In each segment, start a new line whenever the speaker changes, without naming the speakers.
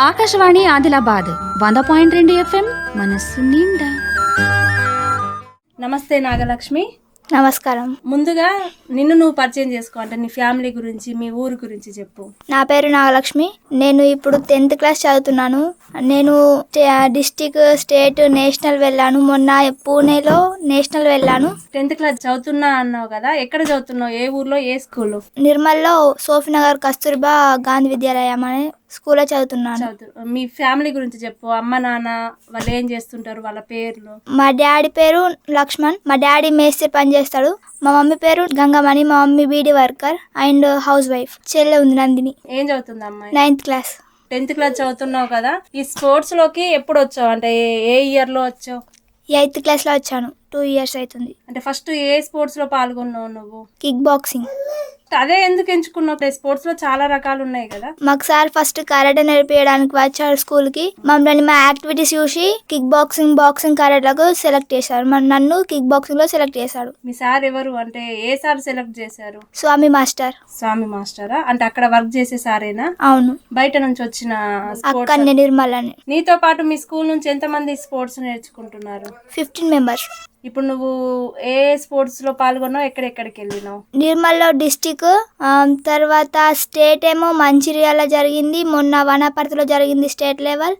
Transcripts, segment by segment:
ఆకాశవాణి ఆదిలాబాద్ వంద పాయింట్ రెండు ఎఫ్ఎం మనస్సు నిండా.
నమస్తే నాగలక్ష్మి.
నమస్కారం.
ముందుగా నిన్ను నువ్వు పరిచయం చేసుకో అంటే నీ ఫ్యామిలీ గురించి మీ ఊరు గురించి చెప్పు.
నా పేరు నాగలక్ష్మి. నేను ఇప్పుడు టెన్త్ క్లాస్ చదువుతున్నాను. నేను డిస్టిక్ స్టేట్ నేషనల్ వెళ్ళాను. మొన్న పూణేలో నేషనల్ వెళ్ళాను.
టెన్త్ క్లాస్ చదువుతున్నా అన్నావు కదా ఎక్కడ చదువుతున్నావు? ఏ ఊర్లో ఏ స్కూల్లో
నిర్మల్లో సోఫీనగర్ కస్తూర్బా గాంధీ విద్యాలయం అనే స్కూల్లో చదువుతున్నాను.
చదువు మీ ఫ్యామిలీ గురించి చెప్పు. అమ్మ నాన్న వాళ్ళు ఏం చేస్తుంటారు? వాళ్ళ పేర్లు?
మా డాడీ పేరు లక్ష్మణ్. మా డాడీ మేస్త్రి పని చేస్తాడు మా మమ్మీ పేరు గంగమణి. మా mummy beedi worker and housewife. చెల్లె ఉంది నందిని.
ఏం చదువుతుంది అమ్మాయి?
Ninth class.
టెన్త్ క్లాస్ చదువుతున్నావు కదా ఈ స్పోర్ట్స్లోకి ఎప్పుడు వచ్చావు? అంటే ఏ- ఏ ఇయర్లో వచ్చావు?
ఎయిత్ క్లాస్లో వచ్చాను. టూ ఇయర్స్ అవుతుంది.
అంటే ఫస్ట్ ఏ స్పోర్ట్స్లో పాల్గొన్నావు నువ్వు?
Kick boxing.
అదే ఎందుకు ఎంచుకున్నావు? స్పోర్ట్స్లో చాలా రకాలు ఉన్నాయి కదా.
మాకు సార్ ఫస్ట్ కరాటే నేర్పించడానికి వచ్చారు స్కూల్కి. మమ్మల్ని మా యాక్టివిటీస్ చూసి కిక్ బాక్సింగ్ బాక్సింగ్ కరాటకు సెలెక్ట్ చేశారు. మరి నన్ను కిక్ బాక్సింగ్లో సెలెక్ట్ చేశాడు.
మీ సార్ ఎవరు? అంటే ఏ సార్ సెలెక్ట్ చేశారు?
స్వామి మాస్టర్.
స్వామి మాస్టరా? అంటే అక్కడ వర్క్ చేసే సారేనా?
అవును.
బయట నుంచి వచ్చిన
నిర్మల్ అని.
నీతో పాటు మీ స్కూల్ నుంచి ఎంతమంది స్పోర్ట్స్ నేర్చుకుంటున్నారు?
ఫిఫ్టీన్ మెంబర్స్
ఇప్పుడు నువ్వు ఏ స్పోర్ట్స్లో పాల్గొన్నావు? ఎక్కడెక్కడికి వెళ్ళినావు
నిర్మల్లో డిస్టిక్ తర్వాత స్టేట్ ఏమో మంచిర్యాల జరిగింది మొన్న వనపర్తిలో జరిగింది స్టేట్ లెవెల్.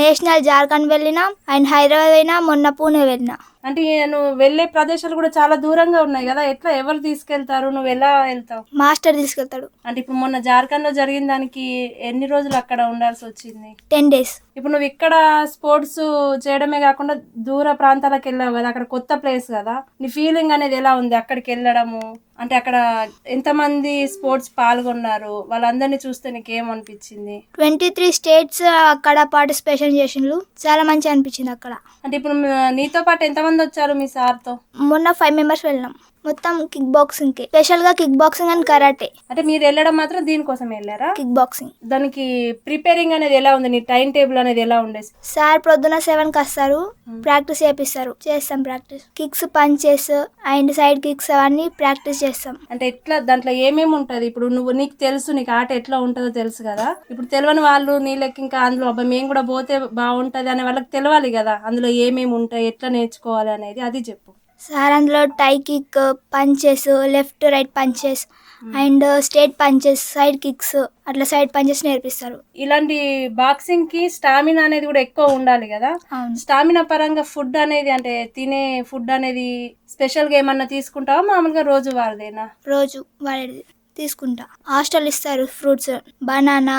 నేషనల్ జార్ఖండ్ వెళ్ళినా అండ్ హైదరాబాద్ వెళ్ళినా మొన్న పూణే వెళ్ళినా.
అంటే నువ్వు వెళ్ళే ప్రదేశాలు కూడా చాలా దూరంగా ఉన్నాయి కదా. ఎట్లా ఎవరు తీసుకెళ్తారు? నువ్వు ఎలా వెళ్తావు?
మాస్టర్ తీసుకెళ్తాడు.
అంటే ఇప్పుడు మొన్న జార్ఖండ్లో జరిగిన దానికి ఎన్ని రోజులు అక్కడ ఉండాల్సి వచ్చింది?
Ten days.
ఇప్పుడు నువ్వు ఇక్కడ స్పోర్ట్స్ చేయడమే కాకుండా దూర ప్రాంతాలకు వెళ్ళావు కదా. అక్కడ కొత్త ప్లేస్ కదా. నీ ఫీలింగ్ అనేది ఎలా ఉంది అక్కడికి వెళ్ళడము? అంటే అక్కడ ఎంతమంది స్పోర్ట్స్ పాల్గొన్నారు? వాళ్ళందరినీ చూస్తే నీకు ఏమనిపించింది
ట్వంటీ త్రీ స్టేట్స్ అక్కడ పార్టిసిపేషన్ చేసిండ్రు చాలా మంచి అనిపించింది అక్కడ.
అంటే ఇప్పుడు మీ- నీతో పాటు ఎంతమంది వచ్చారు మీ సార్తో?
మొన్న ఫైవ్ మెంబర్స్ వెళ్ళినాం. మొత్తం కిక్ బాక్సింగ్కి. స్పెషల్గా కిక్ బాక్సింగ్ అండ్ కరాటే
అంటే మీరు వెళ్ళడం మాత్రం దీనికోసం వెళ్ళారా?
కిక్ బాక్సింగ్
దానికి ప్రిపేరింగ్ అనేది ఎలా ఉంది? నీ టైం టేబుల్ అనేది ఎలా ఉండేది?
సార్ ప్రొద్దున సెవెన్కి వస్తారు. ప్రాక్టీస్ చేపిస్తారు. చేస్తాం practice kicks punches and side kicks అవన్నీ ప్రాక్టీస్ చేస్తాం.
అంటే ఎట్లా దాంట్లో ఏమేమి ఉంటది? ఇప్పుడు నువ్వు నీకు తెలుసు నీకు ఆట ఎట్లా ఉంటుందో తెలుసు కదా? ఇప్పుడు తెలియని వాళ్ళు నీ లెక్క ఇంకా అందులో అబ్బా మేము కూడా పోతే బాగుంటది అనే వాళ్ళకి తెలియాలి కదా? అందులో ఏమేమి ఉంటాయి? ఎట్లా నేర్చుకోవాలి అనేది అది చెప్పు.
సార్ అందులో టై kick punches left right punches and straight punches side kicks అట్లా సైడ్ పంచెస్ నేర్పిస్తారు.
ఇలాంటి బాక్సింగ్కి స్టామినా అనేది కూడా ఎక్కువ ఉండాలి కదా? స్టామినా పరంగా ఫుడ్ అనేది అంటే తినే ఫుడ్ అనేది స్పెషల్గా ఏమన్నా తీసుకుంటావా? మామూలుగా రోజు వారదేనా?
రోజు వాడేది తీసుకుంటా. హాస్టల్ ఇస్తారు ఫ్రూట్స్ బనానా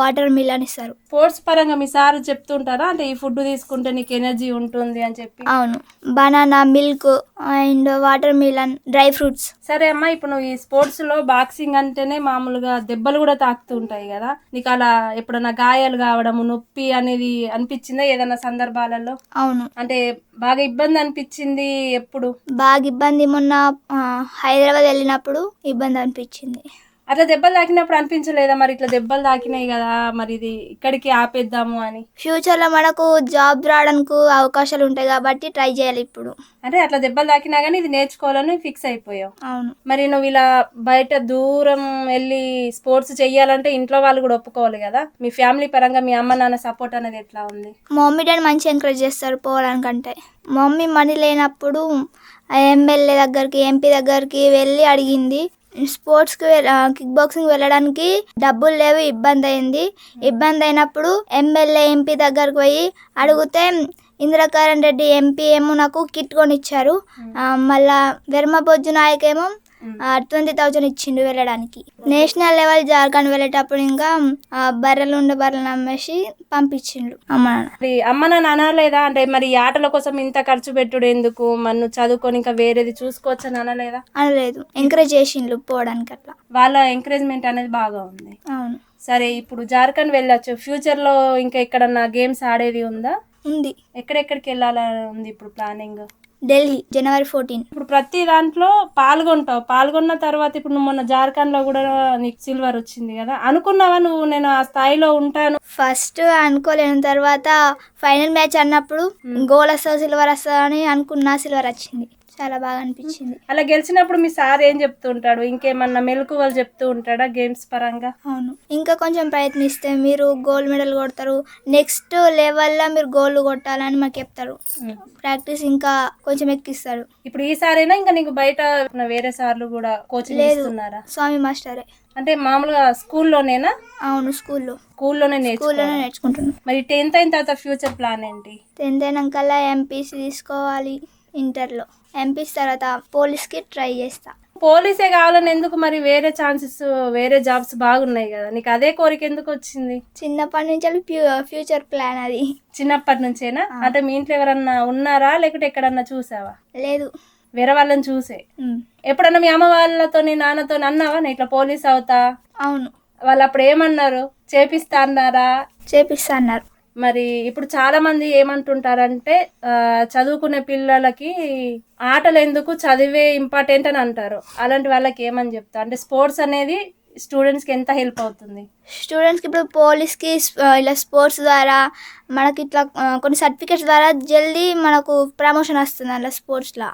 వాటర్ మిలన్ ఇస్తారు.
స్పోర్ట్స్ పరంగా మీ సార్ చెప్తుంటారా? అంటే ఈ ఫుడ్ తీసుకుంటే నీకు ఎనర్జీ ఉంటుంది అని చెప్పి.
అవును. Banana milk and watermelon dry fruits.
సరే అమ్మా ఇప్పుడు నువ్వు ఈ స్పోర్ట్స్లో బాక్సింగ్ అంటేనే మామూలుగా దెబ్బలు కూడా తాకుతూ ఉంటాయి కదా. నీకు అలా ఎప్పుడన్నా గాయాలు కావడము నొప్పి అనేది అనిపించిందా ఏదైనా సందర్భాలలో?
అవును.
అంటే బాగా ఇబ్బంది అనిపించింది ఎప్పుడు?
బాగా ఇబ్బంది మొన్న హైదరాబాద్ వెళ్ళినప్పుడు ఇబ్బంది అనిపించింది.
అట్లా దెబ్బలు తాకినప్పుడు అనిపించలేదా? మరి ఇట్లా దెబ్బలు తాకినాయి కదా మరి ఇది ఇక్కడికి ఆపేద్దాము అని.
ఫ్యూచర్లో మనకు జాబ్ రావడానికి అవకాశాలు ఉంటాయి కాబట్టి ట్రై చేయాలి ఇప్పుడు.
అంటే అట్లా దెబ్బలు తాకినా కానీ ఇది నేర్చుకోవాలని ఫిక్స్ అయిపోయావు.
అవును.
మరి నువ్వు ఇలా బయట దూరం వెళ్ళి స్పోర్ట్స్ చెయ్యాలంటే ఇంట్లో వాళ్ళు కూడా ఒప్పుకోవాలి కదా? మీ ఫ్యామిలీ పరంగా మీ అమ్మ నాన్న సపోర్ట్ అనేది ఎట్లా ఉంది?
మా మమ్మీ డాడీ మంచి ఎంకరేజ్ చేస్తారు పోవడానికంటే మా మమ్మీ మనీ లేనప్పుడు ఎమ్మెల్యే దగ్గరికి ఎంపీ దగ్గరికి వెళ్ళి అడిగింది స్పోర్ట్స్కి కిక్ బాక్సింగ్ వెళ్ళడానికి డబ్బులు లేవు ఇబ్బంది అయింది ఇబ్బంది అయినప్పుడు ఎమ్మెల్యే ఎంపీ దగ్గరికి పోయి అడిగితే ఇందిరాకరణ్ రెడ్డి ఎంపీ ఏమో నాకు కిట్ కొనిచ్చారు. మళ్ళా వెర్మబొజ్జు నాయక్ ఏమో ట్వంటీ థౌజండ్ ఇచ్చిండు వెళ్ళడానికి. నేషనల్ లెవెల్ జార్ఖండ్ వెళ్ళేటప్పుడు ఇంకా బర్రెలు ఉండే బర్రెలు అమ్మేసి పంపించిండు అమ్మ నాన్న.
మరి అమ్మ నాన్న అనలేదా? అంటే మరి ఆటల కోసం ఇంత ఖర్చు పెట్టుడు ఎందుకు? నువ్వు చదువుకొని ఇంకా వేరేది చూసుకోవచ్చు అని అనలేదా?
అనలేదు. ఎంకరేజ్ చేసిండ్రు పోవడానికి అట్లా.
వాళ్ళ ఎంకరేజ్మెంట్ అనేది బాగా ఉంది.
అవును.
సరే ఇప్పుడు జార్ఖండ్ వెళ్ళొచ్చు. ఫ్యూచర్లో ఇంకా ఎక్కడన్నా గేమ్స్ ఆడేది ఉందా?
ఉంది.
ఎక్కడెక్కడికి వెళ్ళాలని ఉంది ఇప్పుడు ప్లానింగ్
ఢిల్లీ జనవరి ఫోర్టీన్.
ఇప్పుడు ప్రతి దాంట్లో పాల్గొంటావు. పాల్గొన్న తర్వాత ఇప్పుడు నువ్వు మొన్న జార్ఖండ్లో కూడా నీకు సిల్వర్ వచ్చింది కదా. అనుకున్నావా నువ్వు నేను ఆ స్థాయిలో ఉంటాను?
ఫస్ట్ అనుకోలేని. తర్వాత ఫైనల్ మ్యాచ్ అన్నప్పుడు గోల్ వస్తుంది సిల్వర్ వస్తుంది అని అనుకున్నా సిల్వర్ వచ్చింది. చాలా బాగా అనిపించింది.
అలా గెలిచినప్పుడు మీ సార్ ఏం చెప్తూ ఉంటాడు? ఇంకేమన్నా మెలకువలు చెప్తూ ఉంటాడా గేమ్స్ పరంగా?
అవును. ఇంకా కొంచెం ప్రయత్నిస్తే మీరు గోల్డ్ మెడల్ కొడతారు. నెక్స్ట్ లెవెల్లో మీరు గోల్డ్ కొట్టాలని మాకు చెప్తారు. ప్రాక్టీస్ ఇంకా కొంచెం ఎక్కిస్తారు.
ఇప్పుడు ఈసారైనా ఇంకా నీకు బయట వేరే సార్లు కూడా కోచింగ్
లేదు.
ఇస్తున్నారా?
స్వామి మాస్టరే.
అంటే మామూలుగా స్కూల్లోనేనా?
అవును స్కూల్లో.
స్కూల్లోనే
స్కూల్లోనే నేర్చుకుంటున్నాను
మరి టెన్త్ అయిన తర్వాత ఫ్యూచర్ ప్లాన్ ఏంటి?
టెన్త్ అయినాకల్లా ఎంపీసీ తీసుకోవాలి. ఇంటర్లో. ఎంపీసీ తర్వాత పోలీస్కి ట్రై చేస్తా.
పోలీసే కావాలని ఎందుకు మరి వేరే ఛాన్సెస్ వేరే జాబ్స్ బాగున్నాయి కదా. నీకు అదే కోరిక ఎందుకు వచ్చింది?
చిన్నప్పటి నుంచి ఫ్యూ ఫ్యూచర్ ప్లాన్ అది.
చిన్నప్పటి నుంచేనా? అంటే మీ ఇంట్లో ఎవరన్నా ఉన్నారా? లేకుంటే ఎక్కడన్నా చూసావా?
లేదు.
వేరే వాళ్ళని చూసే. ఎప్పుడన్నా మీ అమ్మ వాళ్ళతో నాన్నతో అన్నావా? నేను ఇట్లా పోలీస్ అవుతా?
అవును.
వాళ్ళు అప్పుడు ఏమన్నారు? చేపిస్తా అన్నారా?
చేపిస్తా అన్నారు.
మరి ఇప్పుడు చాలా మంది ఏమంటుంటారంటే చదువుకునే పిల్లలకి ఆటలు ఎందుకు చదివే ఇంపార్టెంట్ అని అంటారు. అలాంటి వాళ్ళకి ఏమని చెప్తా అంటే స్పోర్ట్స్ అనేది స్టూడెంట్స్కి ఎంత హెల్ప్ అవుతుంది?
స్టూడెంట్స్కి ఇప్పుడు పోలీస్కి ఇలా స్పోర్ట్స్ ద్వారా మనకి ఇట్లా కొన్ని సర్టిఫికేట్స్ ద్వారా జల్దీ మనకు ప్రమోషన్ వస్తుంది అలా స్పోర్ట్స్లో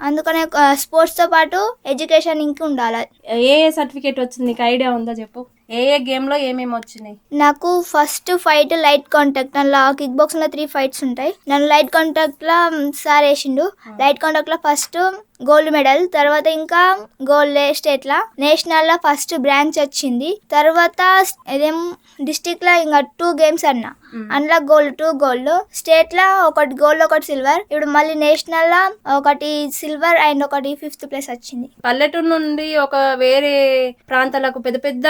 అందుకనే స్పోర్ట్స్తో పాటు ఎడ్యుకేషన్ ఇంక ఉండాలి.
ఏ ఏ సర్టిఫికేట్ వచ్చింది? నీకు ఐడియా ఉందా చెప్పు. ఏ ఏ గేమ్లో ఏమేమి వచ్చినాయి?
నాకు ఫస్ట్ ఫైట్ లైట్ కాంటాక్ట్. అందులో కిక్ బాక్స్లో త్రీ ఫైట్స్ ఉంటాయి. నన్ను లైట్ కాంటాక్ట్లో సార్ వేసిండు. లైట్ కాంటాక్ట్లో ఫస్ట్ గోల్డ్ మెడల్ తర్వాత ఇంకా గోల్డ్ స్టేట్లో. నేషనల్లో ఫస్ట్ బ్రాంచ్ వచ్చింది. తర్వాత ఇదేం డిస్టిక్లో ఇంకా టూ గేమ్స్ అన్న. అందులో గోల్డ్ టూ గోల్డ్. స్టేట్లో ఒకటి గోల్డ్ ఒకటి సిల్వర్. ఇప్పుడు మళ్ళీ నేషనల్లో ఒకటి సిల్వర్ అండ్ ఒకటి ఫిఫ్త్ ప్లేస్ వచ్చింది.
పల్లెటూరు నుండి ఒక వేరే ప్రాంతాలకు పెద్ద పెద్ద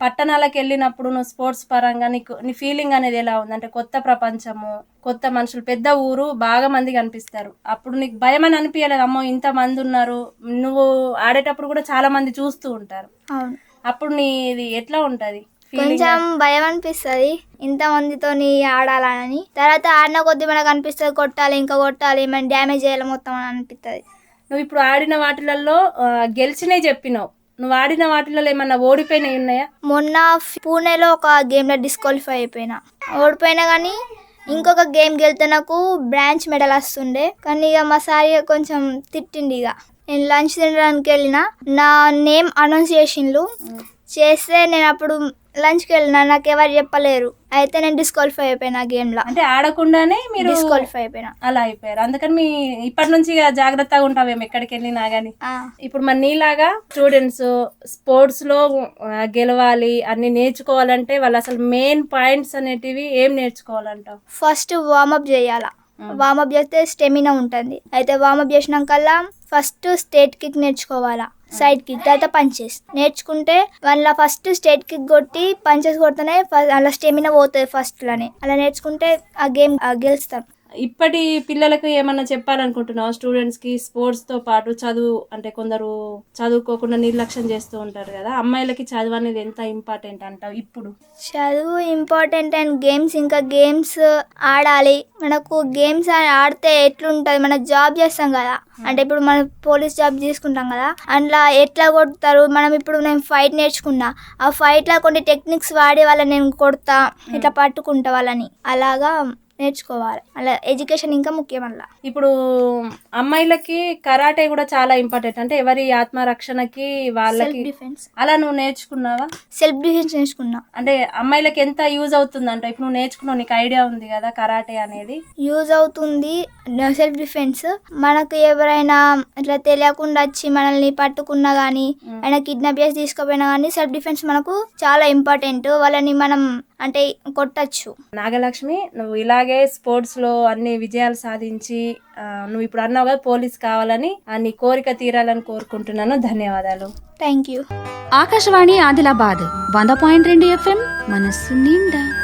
పట్టణాలకు వెళ్ళినప్పుడు నువ్వు స్పోర్ట్స్ పరంగా నీకు నీ ఫీలింగ్ అనేది ఎలా ఉంది? అంటే కొత్త ప్రపంచము కొత్త మనుషులు పెద్ద ఊరు బాగా మంది కనిపిస్తారు. అప్పుడు నీకు భయం అని అనిపించలేదు. అమ్మో ఇంత మంది ఉన్నారు. నువ్వు ఆడేటప్పుడు కూడా చాలా మంది చూస్తూ ఉంటారు. అప్పుడు నీది ఎట్లా ఉంటది?
కొంచెం భయం అనిపిస్తుంది. ఇంతమందితోని ఆడాలని. తర్వాత ఆడిన కొద్దీ మనకు అనిపిస్తుంది కొట్టాలి ఇంకా కొట్టాలి మనం డ్యామేజ్ చేయాలి మొత్తం అని అనిపిస్తుంది
నువ్వు ఇప్పుడు ఆడిన వాటిలలో గెలిచినవి చెప్పినావు. నువ్వు ఆడిన వాటిలలో ఏమన్నా ఓడిపోయినవి ఉన్నాయా?
మొన్న పూణేలో ఒక గేమ్లో డిస్క్వాలిఫై అయిపోయినా. ఓడిపోయినా కానీ ఇంకొక గేమ్ గెలితే నాకు బ్రాంచ్ మెడల్ వస్తుండే. కానీ ఇక మా సార్ కొంచెం తిట్టిండి ఇక. నేను లంచ్ తినడానికి వెళ్ళిన నా నేమ్ అనౌన్స్ చేసిండ్రు చేస్తే నేను అప్పుడు లంచ్కి వెళ్ళిన నాకు ఎవరు చెప్పలేరు. అయితే నేను డిస్క్వాలిఫై అయిపోయినా గేమ్లో.
అంటే ఆడకుండానే మీరు
డిస్క్వాలిఫై అయిపోయినా.
అలా అయిపోయారు. అందుకని మీ ఇప్పటి నుంచి ఇక జాగ్రత్తగా ఉంటావేమో ఎక్కడికి వెళ్ళినా గానీ.
ఆ.
ఇప్పుడు మరి నీలాగా స్టూడెంట్స్ స్పోర్ట్స్లో ఆ, గెలవాలి అన్ని నేర్చుకోవాలంటే వాళ్ళు అసలు మెయిన్ పాయింట్స్ అనేటివి ఏం నేర్చుకోవాలంటావు?
ఫస్ట్ వార్మప్ చేయాల. వార్మప్ చేస్తే స్టెమినా ఉంటుంది. అయితే వార్మప్ చేసినాకల్లా ఫస్ట్ స్టేట్ కిక్ నేర్చుకోవాలా. సైడ్ కిక్ తర్వాత పంచెస్ నేర్చుకుంటే వాళ్ళ ఫస్ట్ స్టేట్ కిక్ కొట్టి పంచెస్ కొడితేనే అలా స్టెమినా పోతుంది ఫస్ట్లోనే అలా నేర్చుకుంటే ఆ గేమ్ గెలుస్తాం.
ఇప్పటి పిల్లలకు ఏమన్నా చెప్పాలనుకుంటున్నావు? స్టూడెంట్స్కి స్పోర్ట్స్తో పాటు చదువు అంటే కొందరు చదువుకోకుండా నిర్లక్ష్యం చేస్తూ ఉంటారు కదా అమ్మాయిలకి చదువు అనేది ఎంత ఇంపార్టెంట్ అంటావు ఇప్పుడు?
చదువు ఇంపార్టెంట్ అండ్ గేమ్స్ ఇంకా గేమ్స్ ఆడాలి. మనకు గేమ్స్ ఆడితే ఎట్లుంటుంది? మనం జాబ్ చేస్తాం కదా. అంటే ఇప్పుడు మనం పోలీస్ జాబ్ తీసుకుంటాం కదా. అందులో ఎట్లా కొడతారు? మనం ఇప్పుడు నేను ఫైట్ నేర్చుకున్నా. ఆ ఫైట్లో కొన్ని టెక్నిక్స్ వాడి వాళ్ళని నేను కొడతా ఇట్లా పట్టుకుంటా వాళ్ళని. అలాగా నేర్చుకోవాలి. అలా ఎడ్యుకేషన్ ఇంకా ముఖ్యం అలా
ఇప్పుడు అమ్మాయిలకి కరాటే కూడా చాలా ఇంపార్టెంట్. అంటే ఎవరి ఆత్మరక్షణకి వాళ్ళకి
డిఫెన్స్
అలా నువ్వు నేర్చుకున్నావా?
సెల్ఫ్ డిఫెన్స్ నేర్చుకున్నా.
అంటే అమ్మాయిలకి ఎంత యూజ్ అవుతుంది అంటే ఇప్పుడు నువ్వు నేర్చుకున్నావు నీకు ఐడియా ఉంది కదా కరాటే అనేది.
యూజ్ అవుతుంది. సెల్ఫ్ డిఫెన్స్ మనకు ఎవరైనా ఇట్లా తెలియకుండా వచ్చి మనల్ని పట్టుకున్నా కానీ ఆయన కిడ్నాప్ చేసి తీసుకుపోయినా కానీ సెల్ఫ్ డిఫెన్స్ మనకు చాలా ఇంపార్టెంట్. వాళ్ళని మనం అంటే కొట్టచ్చు.
నాగలక్ష్మి నువ్వు ఇలాగే స్పోర్ట్స్లో అన్ని విజయాలు సాధించి నువ్వు ఇప్పుడు అన్నావు కదా పోలీస్ కావాలని నీ కోరిక తీరాలని కోరుకుంటున్నాను. ధన్యవాదాలు.
Thank you.
ఆకాశవాణి ఆదిలాబాద్ వంద పాయింట్ రెండు ఎఫ్ఎం మనస్సు నిండా.